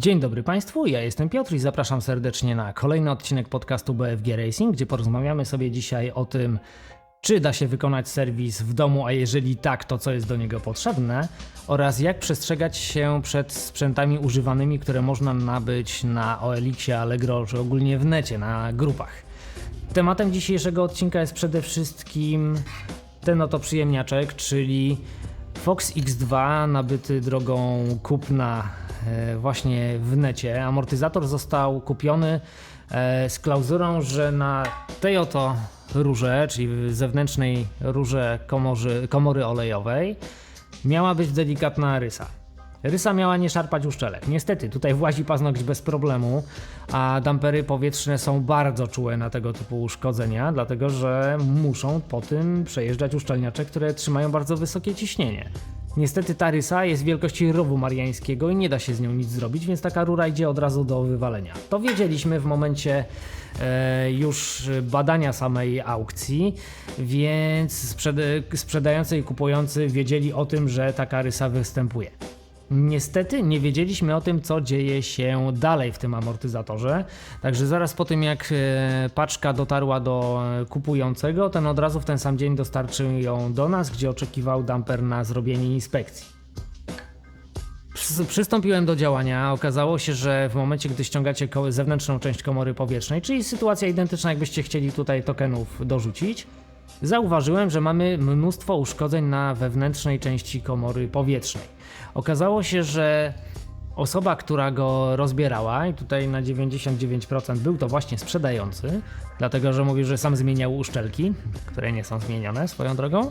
Dzień dobry Państwu, ja jestem Piotr i zapraszam serdecznie na kolejny odcinek podcastu BFG Racing, gdzie porozmawiamy sobie dzisiaj o tym, czy da się wykonać serwis w domu, a jeżeli tak, to co jest do niego potrzebne, oraz jak przestrzegać się przed sprzętami używanymi, które można nabyć na OLX-ie, Allegro, czy ogólnie w necie, na grupach. Tematem dzisiejszego odcinka jest przede wszystkim ten oto przyjemniaczek, czyli Fox X2 nabyty drogą kupna właśnie w necie. Amortyzator został kupiony e, z klauzurą, że na tej oto rurze, czyli zewnętrznej rurze komorzy, komory olejowej miała być delikatna rysa. Rysa miała nie szarpać uszczelek. Niestety, tutaj włazi paznokć bez problemu, a dampery powietrzne są bardzo czułe na tego typu uszkodzenia, dlatego że muszą po tym przejeżdżać uszczelniacze, które trzymają bardzo wysokie ciśnienie. Niestety ta rysa jest wielkości rowu mariańskiego i nie da się z nią nic zrobić, więc taka rura idzie od razu do wywalenia. To wiedzieliśmy w momencie e, już badania samej aukcji, więc sprzed, sprzedający i kupujący wiedzieli o tym, że taka rysa występuje. Niestety nie wiedzieliśmy o tym, co dzieje się dalej w tym amortyzatorze. Także zaraz po tym, jak e, paczka dotarła do e, kupującego, ten od razu w ten sam dzień dostarczył ją do nas, gdzie oczekiwał damper na zrobienie inspekcji. Przys- Przystąpiłem do działania. Okazało się, że w momencie, gdy ściągacie zewnętrzną część komory powietrznej, czyli sytuacja identyczna, jakbyście chcieli tutaj tokenów dorzucić, zauważyłem, że mamy mnóstwo uszkodzeń na wewnętrznej części komory powietrznej. Okazało się, że osoba, która go rozbierała, i tutaj na 99% był to właśnie sprzedający, dlatego że mówił, że sam zmieniał uszczelki, które nie są zmienione swoją drogą.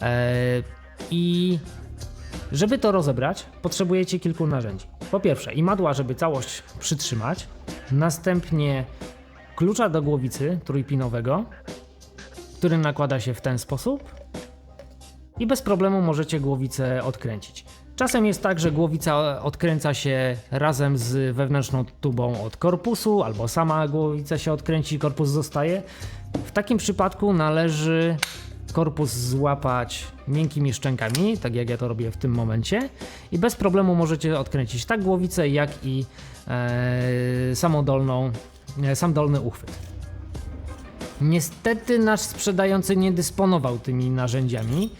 Eee, I żeby to rozebrać, potrzebujecie kilku narzędzi. Po pierwsze, imadła, żeby całość przytrzymać, następnie klucza do głowicy trójpinowego, który nakłada się w ten sposób i bez problemu możecie głowicę odkręcić. Czasem jest tak, że głowica odkręca się razem z wewnętrzną tubą od korpusu, albo sama głowica się odkręci, korpus zostaje. W takim przypadku należy korpus złapać miękkimi szczękami, tak jak ja to robię w tym momencie, i bez problemu możecie odkręcić tak głowicę, jak i e, e, sam dolny uchwyt. Niestety nasz sprzedający nie dysponował tymi narzędziami,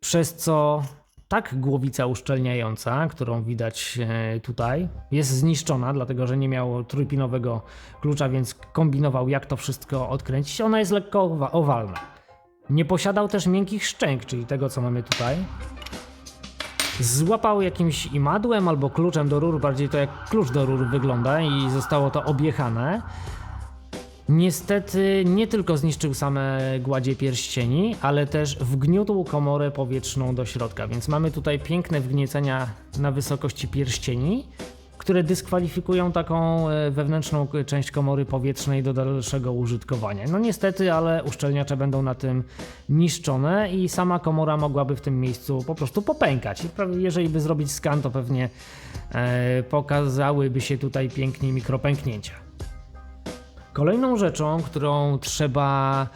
przez co tak głowica uszczelniająca, którą widać e, tutaj, jest zniszczona, dlatego że nie miał trójpinowego klucza, więc kombinował jak to wszystko odkręcić. Ona jest lekko owa- owalna. Nie posiadał też miękkich szczęk, czyli tego co mamy tutaj. Złapał jakimś imadłem albo kluczem do rur, bardziej to jak klucz do rur wygląda i zostało to objechane. Niestety nie tylko zniszczył same gładzie pierścieni, ale też wgniótł komorę powietrzną do środka, więc mamy tutaj piękne wgniecenia na wysokości pierścieni, które dyskwalifikują taką e, wewnętrzną część komory powietrznej do dalszego użytkowania. No niestety, ale uszczelniacze będą na tym niszczone i sama komora mogłaby w tym miejscu po prostu popękać. Jeżeli by zrobić skan, to pewnie e, pokazałyby się tutaj pięknie mikropęknięcia. Kolejną rzeczą, którą trzeba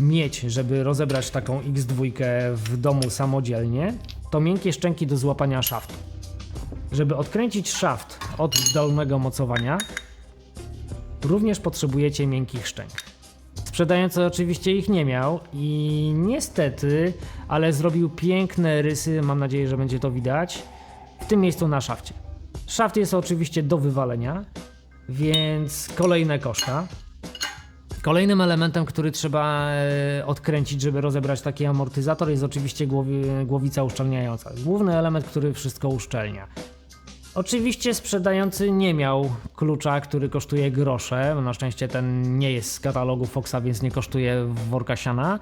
mieć, żeby rozebrać taką X2 w domu samodzielnie, to miękkie szczęki do złapania szaftu. Żeby odkręcić szaft od dolnego mocowania, również potrzebujecie miękkich szczęk. Sprzedający oczywiście ich nie miał i niestety, ale zrobił piękne rysy, mam nadzieję, że będzie to widać, w tym miejscu na szafcie. Szaft jest oczywiście do wywalenia, więc kolejne koszta. Kolejnym elementem, który trzeba e, odkręcić, żeby rozebrać taki amortyzator, jest oczywiście głowi, głowica uszczelniająca. Główny element, który wszystko uszczelnia. Oczywiście sprzedający nie miał klucza, który kosztuje grosze. Na szczęście ten nie jest z katalogu Foxa, więc nie kosztuje worka siana.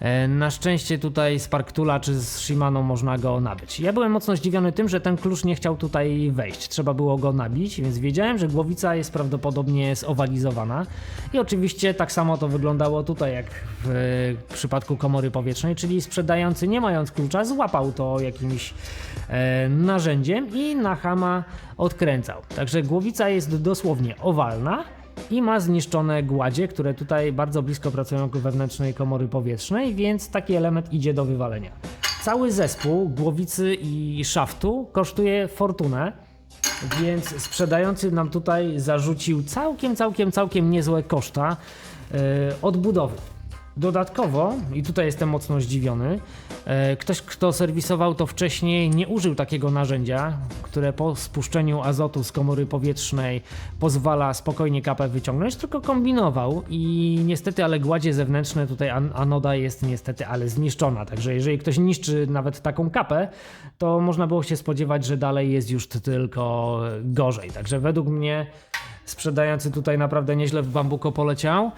E, Na szczęście tutaj z Parktula czy z Shimano można go nabyć. Ja byłem mocno zdziwiony tym, że ten klucz nie chciał tutaj wejść. Trzeba było go nabić, więc wiedziałem, że głowica jest prawdopodobnie zowalizowana. I oczywiście tak samo to wyglądało tutaj, jak w przypadku komory powietrznej, czyli sprzedający nie mając klucza złapał to jakimś e, narzędziem i na hama odkręcał. Także głowica jest dosłownie owalna i ma zniszczone gładzie, które tutaj bardzo blisko pracują ku wewnętrznej komory powietrznej, więc taki element idzie do wywalenia. Cały zespół głowicy i szaftu kosztuje fortunę. Więc sprzedający nam tutaj zarzucił całkiem, całkiem, całkiem niezłe koszta yy, odbudowy. Dodatkowo, i tutaj jestem mocno zdziwiony, e, ktoś, kto serwisował to wcześniej, nie użył takiego narzędzia, które po spuszczeniu azotu z komory powietrznej pozwala spokojnie kapę wyciągnąć, tylko kombinował i niestety, ale gładzie zewnętrzne tutaj an- anoda jest niestety, ale zniszczona. Także jeżeli ktoś niszczy nawet taką kapę, to można było się spodziewać, że dalej jest już tylko gorzej. Także według mnie sprzedający tutaj naprawdę nieźle w bambuko poleciał.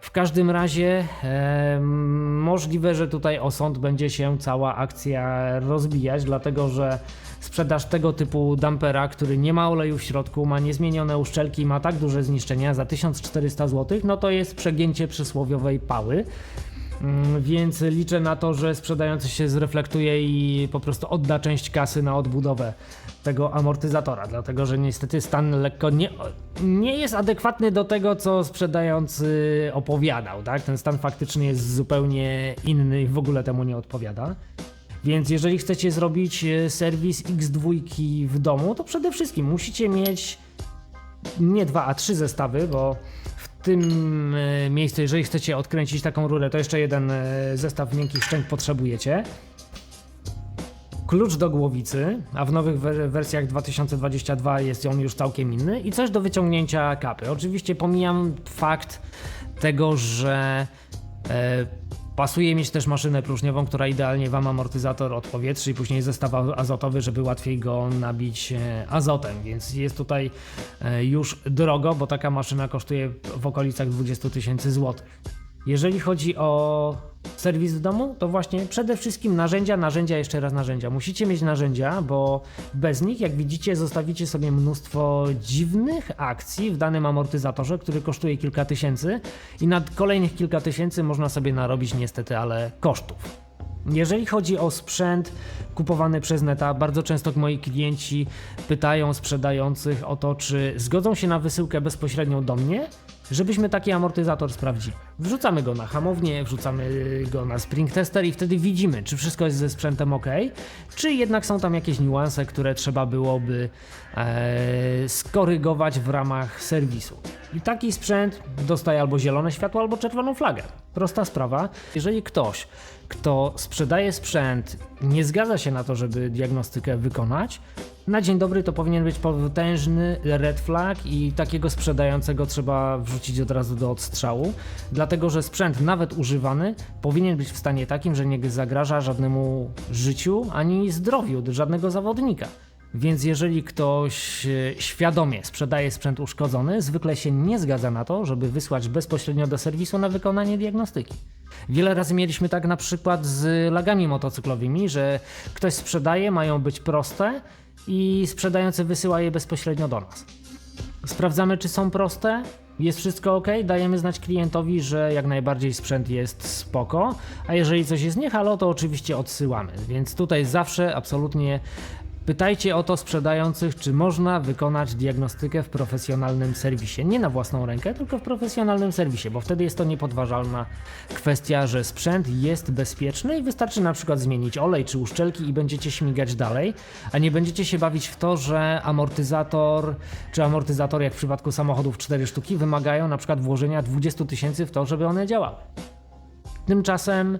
W każdym razie e, możliwe, że tutaj o sąd będzie się cała akcja rozbijać, dlatego że sprzedaż tego typu dampera, który nie ma oleju w środku, ma niezmienione uszczelki, ma tak duże zniszczenia za 1400 zł, no to jest przegięcie przysłowiowej pały. Mm, Więc liczę na to, że sprzedający się zreflektuje i po prostu odda część kasy na odbudowę tego amortyzatora, dlatego że niestety stan lekko nie, nie jest adekwatny do tego, co sprzedający opowiadał. Tak? Ten stan faktycznie jest zupełnie inny i w ogóle temu nie odpowiada. Więc jeżeli chcecie zrobić e, serwis X2 w domu, to przede wszystkim musicie mieć nie dwa, a trzy zestawy, bo tym e, miejscu, jeżeli chcecie odkręcić taką rurę, to jeszcze jeden e, zestaw miękkich szczęk potrzebujecie. Klucz do głowicy, a w nowych wer- wersjach 2022 jest on już całkiem inny i coś do wyciągnięcia kapy. Oczywiście pomijam fakt tego, że e, pasuje mieć też maszynę próżniową, która idealnie wam amortyzator odpowietrzy i później zestaw azotowy, żeby łatwiej go nabić e, azotem, więc jest tutaj e, już drogo, bo taka maszyna kosztuje w okolicach 20 tysięcy złotych. Jeżeli chodzi o serwis w domu, to właśnie przede wszystkim narzędzia, narzędzia, jeszcze raz narzędzia. Musicie mieć narzędzia, bo bez nich, jak widzicie, zostawicie sobie mnóstwo dziwnych akcji w danym amortyzatorze, który kosztuje kilka tysięcy i na kolejnych kilka tysięcy można sobie narobić niestety, ale kosztów. Jeżeli chodzi o sprzęt kupowany przez neta, bardzo często moi klienci pytają sprzedających o to, czy zgodzą się na wysyłkę bezpośrednią do mnie, żebyśmy taki amortyzator sprawdzili. Wrzucamy go na hamownię, wrzucamy go na spring tester i wtedy widzimy, czy wszystko jest ze sprzętem ok, czy jednak są tam jakieś niuanse, które trzeba byłoby e, skorygować w ramach serwisu. I taki sprzęt dostaje albo zielone światło, albo czerwoną flagę. Prosta sprawa. Jeżeli ktoś, kto sprzedaje sprzęt, nie zgadza się na to, żeby diagnostykę wykonać, na dzień dobry to powinien być potężny red flag i takiego sprzedającego trzeba wrzucić od razu do odstrzału, dlatego że sprzęt nawet używany powinien być w stanie takim, że nie zagraża żadnemu życiu ani zdrowiu żadnego zawodnika. Więc jeżeli ktoś e, świadomie sprzedaje sprzęt uszkodzony, zwykle się nie zgadza na to, żeby wysłać bezpośrednio do serwisu na wykonanie diagnostyki. Wiele razy mieliśmy tak na przykład z lagami motocyklowymi, że ktoś sprzedaje, mają być proste i sprzedający wysyła je bezpośrednio do nas. Sprawdzamy, czy są proste. Jest wszystko ok, dajemy znać klientowi, że jak najbardziej sprzęt jest spoko, a jeżeli coś jest nie halo, to oczywiście odsyłamy. Więc tutaj zawsze absolutnie pytajcie o to sprzedających, czy można wykonać diagnostykę w profesjonalnym serwisie. Nie na własną rękę, tylko w profesjonalnym serwisie, bo wtedy jest to niepodważalna kwestia, że sprzęt jest bezpieczny i wystarczy na przykład zmienić olej czy uszczelki i będziecie śmigać dalej, a nie będziecie się bawić w to, że amortyzator czy amortyzator jak w przypadku samochodów 4 sztuki wymagają na przykład włożenia 20 tysięcy w to, żeby one działały. Tymczasem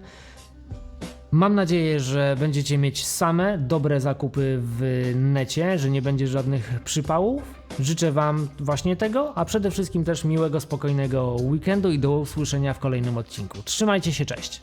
Mam nadzieję, że będziecie mieć same dobre zakupy w necie, że nie będzie żadnych przypałów. Życzę Wam właśnie tego, a przede wszystkim też miłego, spokojnego weekendu i do usłyszenia w kolejnym odcinku. Trzymajcie się, cześć!